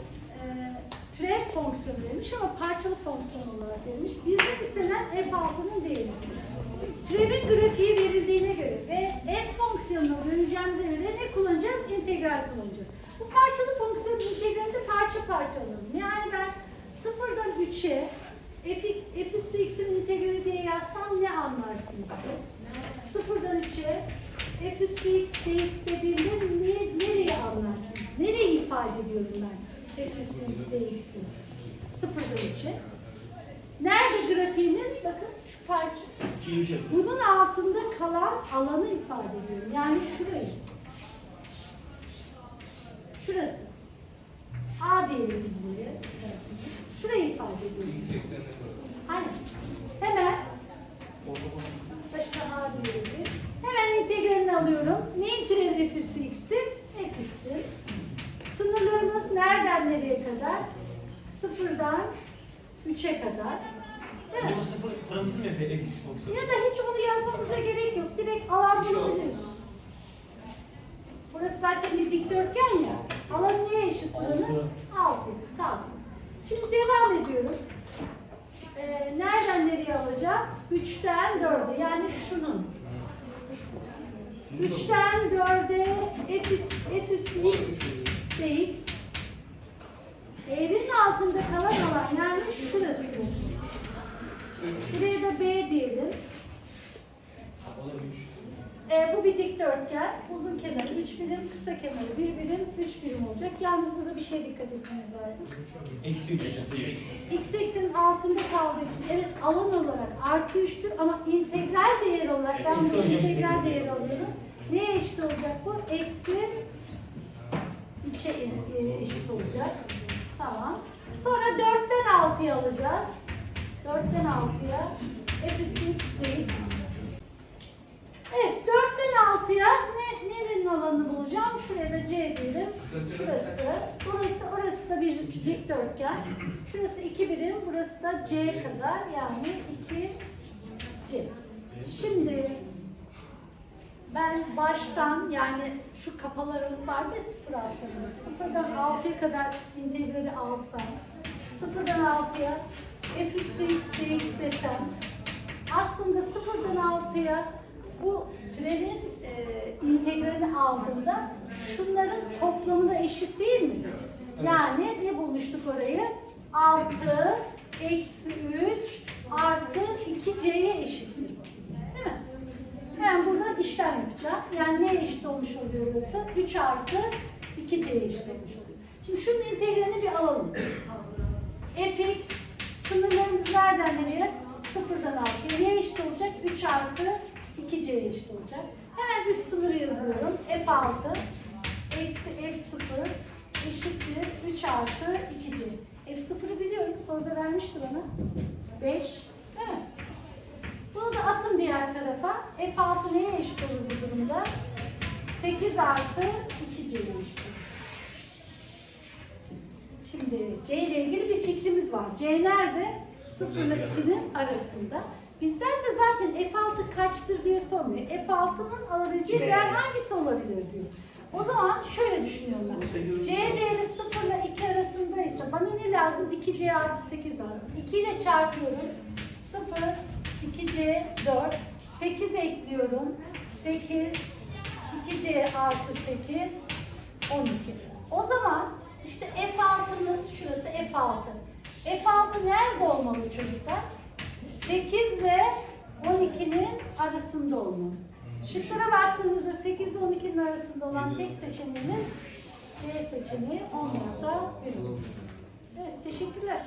Ee, e, türev fonksiyon verilmiş ama parçalı fonksiyon olarak verilmiş. Bizden istenen f6'nın değeri. Türevin grafiği verildiğine göre ve f fonksiyonuna döneceğimize göre ne kullanacağız? İntegral kullanacağız. Bu parçalı fonksiyonun integralinde parça parça alalım. Yani ben sıfırdan 3'e f, f üstü x'in integrali diye yazsam ne anlarsınız siz? Sıfırdan 3'e f üstü x dx dediğimde ne, nereye anlarsınız? Nereyi ifade ediyorum ben? X dx'i. Sıfırdan 3'e. Nerede grafiğiniz? Bakın şu parça. Bunun altında kalan alanı ifade ediyorum. Yani şurayı. Şurası. A biz buraya isterseniz. Şurayı ifade ediyorum. X eksenine koyalım. Aynen. Hemen başına A diyoruz. Hemen integralini alıyorum. Neyin türevi f üssü x'tir? f x'in. Sınırlarımız nereden nereye kadar? Sıfırdan 3'e kadar. Değil mi? Bu sıfır tanımsız mı yapıyor fx fonksiyonu? Ya da hiç bunu yazmamıza gerek yok. Direkt alan bulabiliriz. Burası zaten bir dikdörtgen ya. Alan neye eşit buranın? Altı. 6. Kalsın. Şimdi devam ediyorum. Ee, nereden nereye alacağım? 3'ten 4'e yani şunun. 3'ten 4'e f, üs- f üstü x dx. Eğrinin altında kalan alan yani şurası. Buraya da b diyelim. E, bu bir dikdörtgen. Uzun kenarı 3 birim, kısa kenarı 1 birim, 3 birim olacak. Yalnız burada bir şeye dikkat etmeniz lazım. Eksi üç hocam. X eksenin altında kaldığı için evet alan olarak artı 3'tür ama integral değer olarak ben bunu integral değer alıyorum. Neye eşit olacak bu? Eksi 3'e e, eşit olacak. Tamam. Sonra 4'ten 6'ya alacağız. 4'ten 6'ya f üstü x dx. Evet 4'ten 6'ya ne, nerenin alanını bulacağım? Şuraya da c diyelim. Şurası. Dolayısıyla orası da bir dikdörtgen. Şurası 2 birim, burası da c kadar yani 2 c. Şimdi ben baştan yani şu kapalı aralık vardı ya sıfır altlarında. Sıfırdan 6'ya kadar integrali alsam, sıfırdan 6'ya f üstü x dx desem, aslında sıfırdan 6'ya bu türevin e, integralini aldığımda şunların toplamına eşit değil mi? Yani ne bulmuştuk orayı? 6 eksi 3 artı 2c'ye eşittir. Değil mi? Hemen buradan işlem yapacağım. Yani neye eşit olmuş oluyor burası? 3 artı 2c'ye eşit olmuş oluyor. Şimdi şunun integralini bir alalım. fx sınırlarımız nereden nereye? Sıfırdan 6'ya. Neye eşit olacak? 3 artı 2c'ye eşit olacak. Hemen üst sınırı yazıyorum. f6 eksi f0 eşittir 3 artı 2c. f0'ı biliyorum. Soruda vermişti bana. 5. Değil mi? Bunu da atın diğer tarafa. F6 neye eşit olur bu durumda? 8 artı 2C'ye eşit olur. Şimdi C ile ilgili bir fikrimiz var. C nerede? 0 ile 2'nin arasında. Bizden de zaten F6 kaçtır diye sormuyor. F6'nın alabileceği değer hangisi olabilir diyor. O zaman şöyle düşünüyorum ben. C değeri 0 ile 2 arasındaysa bana ne lazım? 2C artı 8 lazım. 2 ile çarpıyorum. 0, 2C 4, 8 ekliyorum. 8, 2C artı 8, 12. O zaman işte F6'mız şurası F6. F6 nerede olmalı çocuklar? 8 ile 12'nin arasında olmalı. Şıklara baktığınızda 8 ile 12'nin arasında olan tek seçeneğimiz C seçeneği 10.1 olur. Evet, teşekkürler.